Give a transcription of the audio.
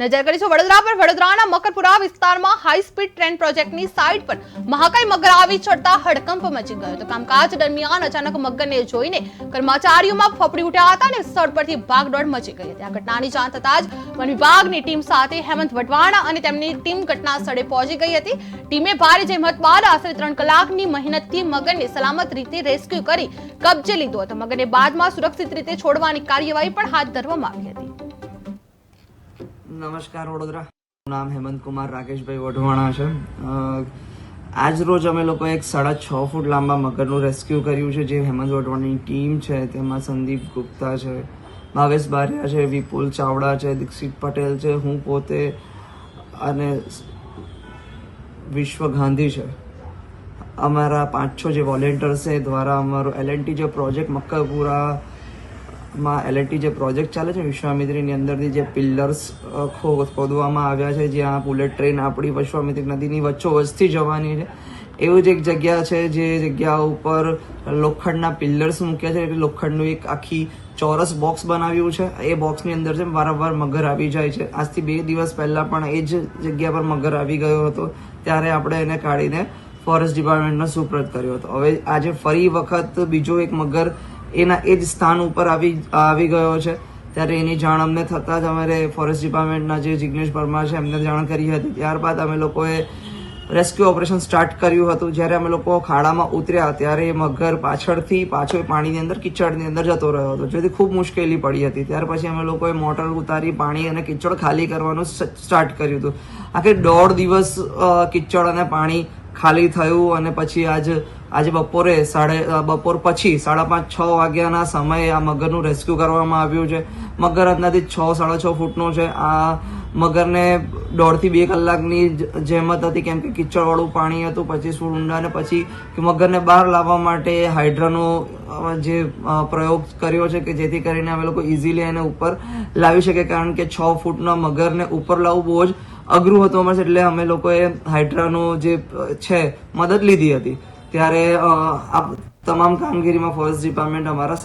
નજર કરીશું વડોદરા પર. વડોદરાના મકરપુરા વિસ્તારમાં હાઈ સ્પીડ ટ્રેન પ્રોજેક્ટની સાઇટ પર મહાકાય મગર આવી ચડતા હડકંપ મચી ગયો તો કામકાજ દરમિયાન અચાનક મગરને જોઈને કર્મચારીઓમાં ફફડી ઉઠ્યા હતા અને સ્થળ પરથી ભાગદોડ મચી ગઈ હતી. આ ઘટનાની જાણ થતાં જ વન વિભાગની ટીમ સાથે હેમંત વટવાણા અને તેમની ટીમ ઘટના સ્થળે પહોંચી ગઈ હતી. ટીમે ભારે જહેમત બાદ આશરે ત્રણ કલાકની મહેનતથી મગરને સલામત રીતે રેસ્ક્યુ કરી કબજે લીધો હતો. મગરને બાદમાં સુરક્ષિત રીતે છોડવાની કાર્યવાહી પણ હાથ ધરવામાં આવી હતી. નમસ્કાર વડોદરા. નામ હેમંત કુમાર, રાકેશભાઈ વઢવાણા છે. આજ રોજ અમે લોકો એક સાડા છ ફૂટ લાંબા મગરનું રેસ્ક્યુ કર્યું છે, જે હેમંત વઢવાણાની ટીમ છે, તેમાં સંદીપ ગુપ્તા છે, ભાવેશ બારિયા છે, વિપુલ ચાવડા છે, દીક્ષિત પટેલ છે, હું પોતે અને વિશ્વ ગાંધી છે. અમારા પાંચ છ જે વોલેન્ટિયર્સ છે દ્વારા અમારો એલએનટી જે પ્રોજેક્ટ મક્કરપુરા માં એલએટી જે પ્રોજેક્ટ ચાલે છે, વિશ્વામિત્રીની અંદરથી જે પિલ્લર્સ ખોદવામાં આવ્યા છે, જ્યાં બુલેટ ટ્રેન આપણી વિશ્વામિત્રી નદીની વચ્ચોવચથી જવાની છે. એવું જ એક જગ્યા છે જે જગ્યા ઉપર લોખંડના પિલ્લર્સ મૂક્યા છે, એટલે લોખંડનું એક આખી ચોરસ બોક્સ બનાવ્યું છે. એ બોક્સની અંદર છે વારંવાર મગર આવી જાય છે. આજથી બે દિવસ પહેલાં પણ એ જ જગ્યા પર મગર આવી ગયો હતો. ત્યારે આપણે એને કાઢીને ફોરેસ્ટ ડિપાર્ટમેન્ટનો સુપ્રત કર્યો હતો. હવે આજે ફરી વખત બીજો એક મગર એના એ જ સ્થાન ઉપર આવી આવી ગયો છે. ત્યારે એની જાણ અમને થતાં જ અમારે ફોરેસ્ટ ડિપાર્ટમેન્ટના જે જિગ્નેશ પરમાર છે એમને જાણ કરી હતી. ત્યારબાદ અમે લોકોએ રેસ્ક્યુ ઓપરેશન સ્ટાર્ટ કર્યું હતું. જ્યારે અમે લોકો ખાડામાં ઉતર્યા, ત્યારે એ મગર પાછળથી પાછો પાણીની અંદર, કિચડની અંદર જતો રહ્યો હતો, જેથી ખૂબ મુશ્કેલી પડી હતી. ત્યાર પછી અમે લોકોએ મોટર ઉતારી, પાણી અને કિચડ ખાલી કરવાનું સ્ટાર્ટ કર્યું હતું. આખરે દોઢ દિવસ કિચડ અને પાણી ખાલી થયું અને પછી આજ આજે બપોરે સાડે બપોર પછી સાડા પાંચ છ વાગ્યાના સમયે આ મગરનું રેસ્ક્યુ કરવામાં આવ્યું છે. મગર અંદાજિત છ, સાડા છ ફૂટનો છે. આ મગરને દોઢથી બે કલાકની જહેમત હતી કેમ કે કિચડવાળું પાણી હતું પચીસ ફૂટ ઊંડા અને પછી મગરને બહાર લાવવા માટે હાઇડ્રાનો જે પ્રયોગ કર્યો છે કે જેથી કરીને અમે લોકો ઇઝીલી એને ઉપર લાવી શકીએ. કારણ કે છ ફૂટના મગરને ઉપર લાવવું બહુ જ અઘરું હતું અમારે, એટલે અમે લોકોએ હાઇડ્રાનો જે છે, મદદ લીધી હતી. ત્યારે આ તમામ કામગીરીમાં ફોરેસ્ટ ડિપાર્ટમેન્ટ અમારા